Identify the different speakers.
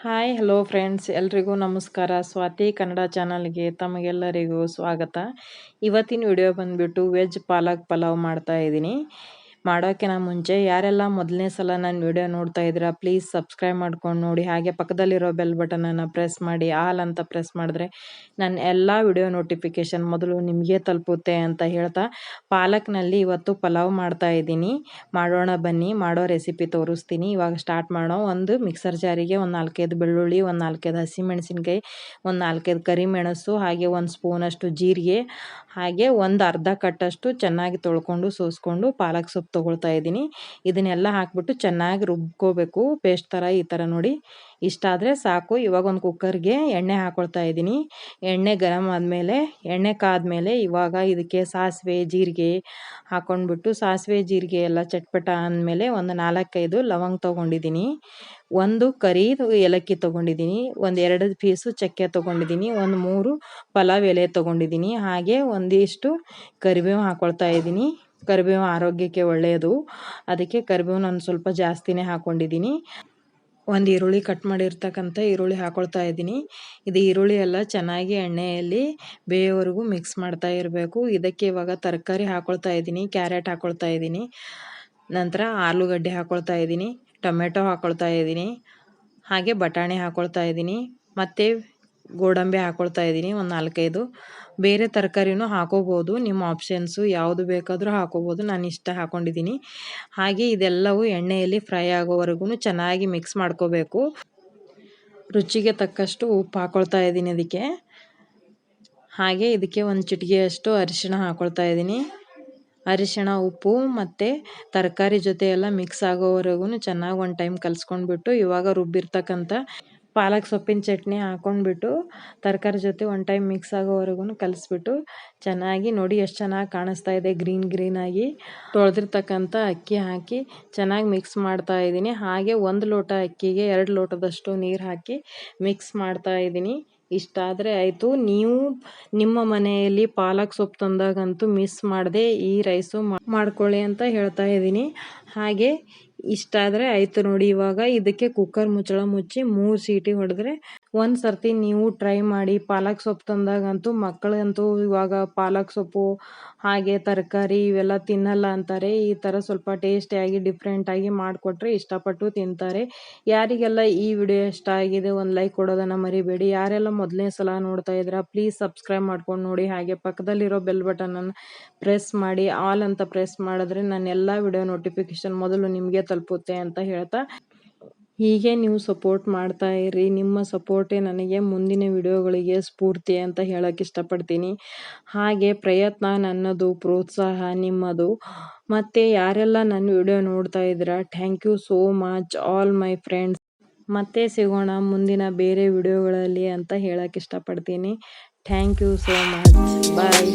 Speaker 1: Hi hello friends ಎಲ್ರಿಗೂ ನಮಸ್ಕಾರ. ಸ್ವಾತಿ ಕನ್ನಡ ಚಾನಲ್ಗೆ ತಮಗೆಲ್ಲರಿಗೂ ಸ್ವಾಗತ. ಇವತ್ತಿನ ವಿಡಿಯೋ ಬಂದುಬಿಟ್ಟು ವೆಜ್ ಪಾಲಕ್ ಪಲಾವ್ ಮಾಡ್ತಾ ಇದ್ದೀನಿ. ಮಾಡೋಕ್ಕಿಂತ ಮುಂಚೆ ಯಾರೆಲ್ಲ ಮೊದಲನೇ ಸಲ ನನ್ನ ವಿಡಿಯೋ ನೋಡ್ತಾ ಇದ್ದೀರಾ ಪ್ಲೀಸ್ ಸಬ್ಸ್ಕ್ರೈಬ್ ಮಾಡ್ಕೊಂಡು ನೋಡಿ. ಹಾಗೆ ಪಕ್ಕದಲ್ಲಿರೋ ಬೆಲ್ ಬಟನನ್ನು ಪ್ರೆಸ್ ಮಾಡಿ ಆಲ್ ಅಂತ ಪ್ರೆಸ್ ಮಾಡಿದ್ರೆ ನನ್ನ ಎಲ್ಲ ವಿಡಿಯೋ ನೋಟಿಫಿಕೇಷನ್ ಮೊದಲು ನಿಮಗೆ ತಲುಪುತ್ತೆ ಅಂತ ಹೇಳ್ತಾ ಪಾಲಕ್ನಲ್ಲಿ ಇವತ್ತು ಪಲಾವ್ ಮಾಡ್ತಾ ಇದ್ದೀನಿ. ಮಾಡೋಣ ಬನ್ನಿ, ಮಾಡೋ ರೆಸಿಪಿ ತೋರಿಸ್ತೀನಿ. ಇವಾಗ ಸ್ಟಾರ್ಟ್ ಮಾಡೋ ಒಂದು ಮಿಕ್ಸರ್ ಜಾರಿಗೆ ಒಂದು ನಾಲ್ಕೈದು ಬೆಳ್ಳುಳ್ಳಿ, ಒಂದು ನಾಲ್ಕೈದು ಹಸಿಮೆಣಸಿನ್ಕಾಯಿ, ಒಂದು ನಾಲ್ಕೈದು ಕರಿಮೆಣಸು, ಹಾಗೆ ಒಂದು ಸ್ಪೂನಷ್ಟು ಜೀರಿಗೆ, ಹಾಗೆ ಒಂದು ಅರ್ಧ ಕಟ್ಟಷ್ಟು ಚೆನ್ನಾಗಿ ತೊಳ್ಕೊಂಡು ಸೋಸ್ಕೊಂಡು ಪಾಲಕ್ ಸೊಪ್ಪು ತೊಗೊಳ್ತಾ ಇದ್ದೀನಿ. ಇದನ್ನೆಲ್ಲ ಹಾಕ್ಬಿಟ್ಟು ಚೆನ್ನಾಗಿ ರುಬ್ಕೋಬೇಕು. ಪೇಸ್ಟ್ ಥರ ಈ ಥರ ನೋಡಿ. ಇಷ್ಟಾದರೆ ಸಾಕು. ಇವಾಗ ಒಂದು ಕುಕ್ಕರ್ಗೆ ಎಣ್ಣೆ ಹಾಕ್ಕೊಳ್ತಾ ಇದ್ದೀನಿ. ಎಣ್ಣೆ ಗರಮ್ ಆದಮೇಲೆ, ಎಣ್ಣೆ ಕಾದ್ಮೇಲೆ ಇವಾಗ ಇದಕ್ಕೆ ಸಾಸಿವೆ, ಜೀರಿಗೆ ಹಾಕ್ಕೊಂಡ್ಬಿಟ್ಟು ಸಾಸಿವೆ, ಜೀರಿಗೆ ಎಲ್ಲ ಚಟ್ಪಟ ಅಂದಮೇಲೆ ಒಂದು ನಾಲ್ಕೈದು ಲವಂಗ ತೊಗೊಂಡಿದ್ದೀನಿ. ಒಂದು ಕರಿ ಏಲಕ್ಕಿ ತೊಗೊಂಡಿದ್ದೀನಿ. ಒಂದು ಎರಡು ಪೀಸು ಚಕ್ಕೆ ತೊಗೊಂಡಿದ್ದೀನಿ. ಒಂದು ಮೂರು ಪಲಾವ್ ಎಲೆ ತೊಗೊಂಡಿದ್ದೀನಿ. ಹಾಗೆ ಒಂದಿಷ್ಟು ಕರಿಬೇವು ಹಾಕ್ಕೊಳ್ತಾ ಇದ್ದೀನಿ. ಕರಿಬೇವು ಆರೋಗ್ಯಕ್ಕೆ ಒಳ್ಳೆಯದು. ಅದಕ್ಕೆ ಕರಿಬೇವು ನಾನು ಸ್ವಲ್ಪ ಜಾಸ್ತಿನೇ ಹಾಕ್ಕೊಂಡಿದ್ದೀನಿ ಒಂದು ಈರುಳ್ಳಿ ಕಟ್ ಮಾಡಿರ್ತಕ್ಕಂಥ ಈರುಳ್ಳಿ ಹಾಕ್ಕೊಳ್ತಾ ಇದ್ದೀನಿ. ಇದು ಈರುಳ್ಳಿ ಎಲ್ಲ ಚೆನ್ನಾಗಿ ಎಣ್ಣೆಯಲ್ಲಿ ಬೇಯೋವರೆಗೂ ಮಿಕ್ಸ್ ಮಾಡ್ತಾ ಇರಬೇಕು. ಇದಕ್ಕೆ ಇವಾಗ ತರಕಾರಿ ಹಾಕ್ಕೊಳ್ತಾ ಇದ್ದೀನಿ, ಕ್ಯಾರೆಟ್ ಹಾಕ್ಕೊಳ್ತಾ ಇದ್ದೀನಿ. ನಂತರ ಆಲೂಗಡ್ಡೆ ಹಾಕೊಳ್ತಾ ಇದ್ದೀನಿ, ಟೊಮೆಟೊ ಹಾಕ್ಕೊಳ್ತಾ ಇದ್ದೀನಿ. ಹಾಗೆ ಬಟಾಣಿ ಹಾಕ್ಕೊಳ್ತಾ ಇದ್ದೀನಿ. ಮತ್ತು ಗೋಡಂಬಿ ಹಾಕ್ಕೊಳ್ತಾ ಇದ್ದೀನಿ, ಒಂದು ನಾಲ್ಕೈದು. ಬೇರೆ ತರಕಾರಿನೂ ಹಾಕೋಬೋದು, ನಿಮ್ಮ ಆಪ್ಷನ್ಸು ಯಾವುದು ಬೇಕಾದರೂ ಹಾಕೋಬೋದು, ನಾನು ಇಷ್ಟ ಹಾಕ್ಕೊಂಡಿದ್ದೀನಿ ಹಾಗೆ ಇದೆಲ್ಲವೂ ಎಣ್ಣೆಯಲ್ಲಿ ಫ್ರೈ ಆಗೋವರೆಗೂ ಚೆನ್ನಾಗಿ ಮಿಕ್ಸ್ ಮಾಡ್ಕೋಬೇಕು. ರುಚಿಗೆ ತಕ್ಕಷ್ಟು ಉಪ್ಪು ಹಾಕ್ಕೊಳ್ತಾ ಇದ್ದೀನಿ ಅದಕ್ಕೆ. ಹಾಗೆ ಇದಕ್ಕೆ ಒಂದು ಚಿಟಿಗೆಯಷ್ಟು ಅರಿಶಿಣ ಹಾಕ್ಕೊಳ್ತಾ ಇದ್ದೀನಿ. ಅರಿಶಿಣ, ಉಪ್ಪು ಮತ್ತು ತರಕಾರಿ ಜೊತೆ ಎಲ್ಲ ಮಿಕ್ಸ್ ಆಗೋವರೆಗೂ ಚೆನ್ನಾಗಿ ಒಂದು ಟೈಮ್ ಕಲಿಸ್ಕೊಂಡ್ಬಿಟ್ಟು ಇವಾಗ ರುಬ್ಬಿರ್ತಕ್ಕಂಥ ಪಾಲಕ್ ಸೊಪ್ಪಿನ ಚಟ್ನಿ ಹಾಕೊಂಡ್ಬಿಟ್ಟು ತರಕಾರಿ ಜೊತೆ ಒನ್ ಟೈಮ್ ಮಿಕ್ಸ್ ಆಗೋವರೆಗೂ ಕಲಿಸ್ಬಿಟ್ಟು ಚೆನ್ನಾಗಿ ನೋಡಿ ಎಷ್ಟು ಚೆನ್ನಾಗಿ ಕಾಣಿಸ್ತಾ ಇದೆ ಗ್ರೀನ್ ಗ್ರೀನಾಗಿ ತೊಳೆದಿರ್ತಕ್ಕಂಥ ಅಕ್ಕಿ ಹಾಕಿ ಚೆನ್ನಾಗಿ ಮಿಕ್ಸ್ ಮಾಡ್ತಾ ಇದ್ದೀನಿ. ಹಾಗೆ ಒಂದು ಲೋಟ ಅಕ್ಕಿಗೆ ಎರಡು ಲೋಟದಷ್ಟು ನೀರು ಹಾಕಿ ಮಿಕ್ಸ್ ಮಾಡ್ತಾ ಇದ್ದೀನಿ. ಇಷ್ಟಾದರೆ ಆಯಿತು. ನೀವು ನಿಮ್ಮ ಮನೆಯಲ್ಲಿ ಪಾಲಕ್ ಸೊಪ್ಪು ತಂದಾಗಂತೂ ಮಿಸ್ ಮಾಡದೆ ಈ ರೈಸು ಮಾಡ್ಕೊಳ್ಳಿ ಅಂತ ಹೇಳ್ತಾ ಇದ್ದೀನಿ. ಹಾಗೆ ಇಷ್ಟಾದರೆ ಆಯಿತು ನೋಡಿ ಇವಾಗ ಇದಕ್ಕೆ ಕುಕ್ಕರ್ ಮುಚ್ಚಳ ಮುಚ್ಚಿ ಮೂರು ಸೀಟಿ ಹೊಡೆದ್ರೆ ಒಂದು ಸರ್ತಿ ನೀವು ಟ್ರೈ ಮಾಡಿ ಪಾಲಕ್ ಸೊಪ್ಪು ತಂದಾಗಂತೂ ಮಕ್ಕಳಂತೂ ಇವಾಗ ಪಾಲಕ್ ಸೊಪ್ಪು, ಹಾಗೆ ತರಕಾರಿ ಇವೆಲ್ಲ ತಿನ್ನಲ್ಲ ಅಂತಾರೆ. ಈ ಥರ ಸ್ವಲ್ಪ ಟೇಸ್ಟಿಯಾಗಿ ಡಿಫ್ರೆಂಟಾಗಿ ಮಾಡಿಕೊಟ್ರೆ ಇಷ್ಟಪಟ್ಟು ತಿಂತಾರೆ. ಯಾರಿಗೆಲ್ಲ ಈ ವಿಡಿಯೋ ಇಷ್ಟ ಆಗಿದೆ ಒಂದು ಲೈಕ್ ಕೊಡೋದನ್ನು ಮರಿಬೇಡಿ. ಯಾರೆಲ್ಲ ಮೊದಲನೇ ಸಲ ನೋಡ್ತಾ ಇದ್ದೀರಾ ಪ್ಲೀಸ್ ಸಬ್ಸ್ಕ್ರೈಬ್ ಮಾಡ್ಕೊಂಡು ನೋಡಿ. ಹಾಗೆ ಪಕ್ಕದಲ್ಲಿರೋ ಬೆಲ್ ಬಟನನ್ನು ಪ್ರೆಸ್ ಮಾಡಿ ಆಲ್ ಅಂತ ಪ್ರೆಸ್ ಮಾಡಿದ್ರೆ ನನ್ನ ಎಲ್ಲ ವಿಡಿಯೋ ನೋಟಿಫಿಕೇಶನ್ ಮೊದಲು ನಿಮಗೆ ತಲುಪುತ್ತೆ ಅಂತ ಹೇಳ್ತಾ ಹೀಗೆ ನೀವು ಸಪೋರ್ಟ್ ಮಾಡ್ತಾ ಇರಿ. ನಿಮ್ಮ ಸಪೋರ್ಟೇ ನನಗೆ ಮುಂದಿನ ವಿಡಿಯೋಗಳಿಗೆ ಸ್ಫೂರ್ತಿ ಅಂತ ಹೇಳೋಕ್ಕೆ ಇಷ್ಟಪಡ್ತೀನಿ. ಹಾಗೆ ಪ್ರಯತ್ನ ನನ್ನದು, ಪ್ರೋತ್ಸಾಹ ನಿಮ್ಮದು. ಮತ್ತು ಯಾರೆಲ್ಲ ನನ್ನ ವಿಡಿಯೋ ನೋಡ್ತಾ ಇದ್ದೀರಾ thank you so much all my friends ಮತ್ತೆ ಸಿಗೋಣ ಮುಂದಿನ ಬೇರೆ ವಿಡಿಯೋಗಳಲ್ಲಿ ಅಂತ ಹೇಳೋಕ್ಕೆ ಇಷ್ಟಪಡ್ತೀನಿ. Thank you so much bye